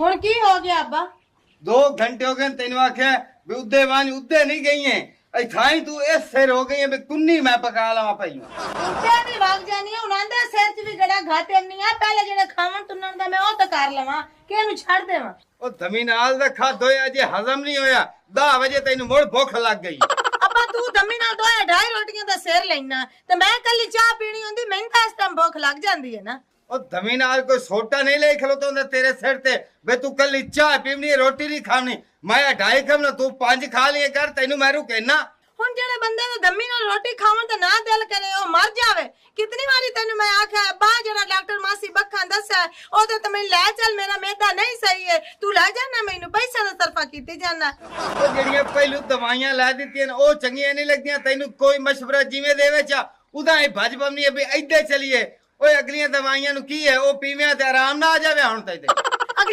ਹੁਣ ਕੀ ਹੋ ਗਿਆ ਅੱਬਾ? 2 ਘੰਟੇ ਹੋ ਗਏ ਤੈਨੂੰ ਆਖਿਆ ਵੀ ਉੱਦੇ ਵਾਂਝ ਉੱਦੇ ਨਹੀਂ ਗਈ ਐ ਐ ਥਾਈ ਤੂੰ ਇਸ ਸਿਰ ਹੋ ਗਈ ਐ ਵੀ ਕੁੰਨੀ ਮੈਂ ਪਕਾ ਲਵਾਂ ਪਈ ਉੱਤੇ ਵੀ ਵਗ ਜਾਨੀ ਆ ਉਹਨਾਂ ਦੇ ਸਿਰ 'ਚ ਵੀ ਗੜਾ ਘਾਟੇ ਨਹੀਂ ਆ ਪਹਿਲੇ ਜਿਹੜੇ ਖਾਵਣ ਤੁੰਨਣ ਦਾ ਮੈਂ ਉਹ ਤਾਂ ਕਰ ਲਵਾਂ ਕਿ ਇਹਨੂੰ ਛੱਡ ਦੇਵਾਂ। ਉਹ ਧਮੀ ਨਾਲ ਦਾ ਖਾਦ ਹੋਇਆ ਅਜੇ ਹਜ਼ਮ ਨਹੀਂ ਹੋਇਆ 10 ਵਜੇ ਤੈਨੂੰ ਮੁੜ ਭੁੱਖ ਲੱਗ ਗਈ। ਅੱਬਾ ਤੂੰ ਦਮੀ ਨਾਲ ਦੋਏ ਢਾਈ ਰੋਟੀਆਂ ਦਾ ਸਿਰ ਲੈਣਾ ਤੇ ਮੈਂ ਕੱਲੀ ਚਾਹ ਪੀਣੀ ਹੁੰਦੀ ਮੈਨੂੰ ਤਾਂ ਇਸ ਟਾਈਮ ਭੁੱਖ ਲੱਗ ਜਾਂਦੀ ਹੈ ਨਾ। ਉਹ ਧਮੀ ਨਾਲ ਕੋਈ ਸੋਟਾ ਨਹੀਂ ਲੈ ਖਲੋਤਾ ਹੁੰਦਾ ਤੇਰੇ ਸਿਰ ਤੇ। ਵੇ ਤੂੰ ਕੱਲੀ ਚਾਹ ਪੀਣੀ ਰੋਟੀ ਨਹੀਂ ਖਾਣੀ। ਮੈਂ ਢਾਈ ਖਾਵਣਾ ਤੂੰ ਪੰਜ ਖਾ ਲਈਏ ਕਰ ਤੈਨੂੰ ਮੈਰੂ ਕਹਿਣਾ ਹੁਣ ਜਿਹੜੇ ਬੰਦੇ ਨੂੰ ਦਮੀ ਨਾਲ ਰੋਟੀ ਖਾਵਣ ਤੇ ਨਾ ਦਿਲ ਕਰੇ ਉਹ ਮਰ ਜਾਵੇ। ਕਿਤਨੀ ਵਾਰੀ ਤੈਨੂੰ ਮੈਂ ਆਖਿਆ ਅੱਬਾ ਜਿਹੜਾ ਡਾਕਟਰ ਮਾਸੀ ਬੱਖਾਂ ਦੱਸਿਆ ਉਹਦੇ ਤੇ ਮੈਨੂੰ ਲੈ ਚੱਲ ਮੇਰਾ ਮਿਹਦਾ ਨਹੀਂ ਸਹੀ ਹੈ ਤੂੰ ਲੈ ਜਾਣਾ ਮੈਨੂੰ ਪੈਸੇ ਦਾ ਤਰਫਾ ਕੀਤੀ ਜਾਣਾ। ਉਹ ਜਿਹੜੀਆਂ ਪਹਿਲੂ ਦਵਾਈਆਂ ਲੈ ਦਿੱਤੀਆਂ ਨੇ ਉਹ ਚੰਗੀਆਂ ਨਹੀਂ ਲੱਗਦੀਆਂ। ਤੈਨੂੰ ਕੋਈ ਮਸ਼ਵਰਾ ਜਿਵੇਂ ਦੇਵੇ ਚਾ ਉਹਦਾ ਹੀ ਭੱਜ ਬੰਨੀ ਹੈ ਵੀ ਇੱਧੇ ਚਲੀਏ। ਓਏ ਅਗਲੀਆਂ ਦਵਾਈਆਂ ਨੂੰ ਕੀ ਹੈ? ਉਹ ਪੀਵਿਆਂ ਤੇ ਆਰਾਮ ਨਾ ਆ ਜਾਵੇ ਹੁਣ ਤੈਨੂੰ